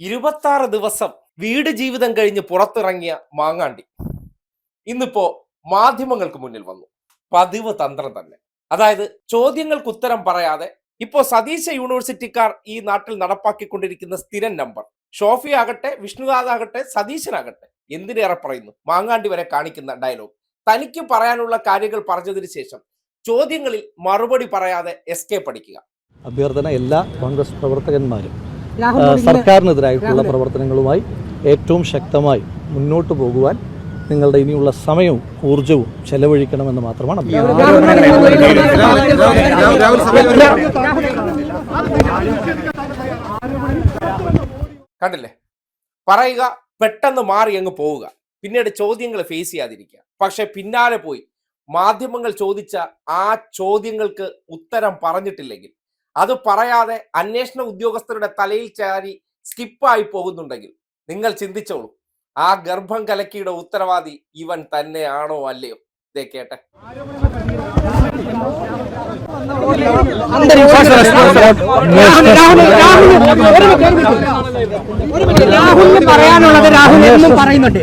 ഇരുപത്താറ് ദിവസം വീട് ജീവിതം കഴിഞ്ഞ് പുറത്തിറങ്ങിയ മാങ്ങാണ്ടി ഇന്നിപ്പോ മാധ്യമങ്ങൾക്ക് മുന്നിൽ വന്നു. പതിവ് തന്ത്രം തന്നെ. അതായത് ചോദ്യങ്ങൾക്ക് ഉത്തരം പറയാതെ ഇപ്പോ സതീശ യൂണിവേഴ്സിറ്റിക്കാർ ഈ നാട്ടിൽ നടപ്പാക്കിക്കൊണ്ടിരിക്കുന്ന സ്ഥിരം നമ്പർ. ഷോഫി ആകട്ടെ വിഷ്ണുനാഥ് ആകട്ടെ സതീശനാകട്ടെ എന്തിനേറെ പറയുന്നു? മാങ്ങാണ്ടി വരെ കാണിക്കുന്ന ഡയലോഗ്. തനിക്ക് പറയാനുള്ള കാര്യങ്ങൾ പറഞ്ഞതിന് ശേഷം ചോദ്യങ്ങളിൽ മറുപടി പറയാതെ എസ്കേപ്പ് അടിക്കുക അഭ്യർത്ഥന എല്ലാ കോൺഗ്രസ് പ്രവർത്തകന്മാരും സർക്കാരിനെതിരായിട്ടുള്ള പ്രവർത്തനങ്ങളുമായി ഏറ്റവും ശക്തമായി മുന്നോട്ട് പോകുവാൻ നിങ്ങളുടെ ഇനിയുള്ള സമയവും ഊർജവും ചെലവഴിക്കണമെന്ന് മാത്രമാണ് കണ്ടില്ലേ പറയുക പെട്ടെന്ന് മാറി അങ്ങ് പോവുക പിന്നീട് ചോദ്യങ്ങൾ ഫേസ് ചെയ്യാതിരിക്കുക പക്ഷെ പിന്നാലെ പോയി മാധ്യമങ്ങൾ ചോദിച്ച ആ ചോദ്യങ്ങൾക്ക് ഉത്തരം പറഞ്ഞിട്ടില്ലെങ്കിൽ അത് പറയാതെ അന്വേഷണ ഉദ്യോഗസ്ഥരുടെ തലയിൽ ചാരി സ്കിപ്പായി പോകുന്നുണ്ടെങ്കിൽ നിങ്ങൾ ചിന്തിച്ചോളൂ. ആ ഗർഭം കലക്കിയുടെ ഉത്തരവാദി ഇവൻ തന്നെയാണോ അല്ലയോ? ഇതേ കേട്ടെ. രാഹുലിന് പറയാനുള്ളത് രാഹുൽ എന്നും പറയുന്നുണ്ട്.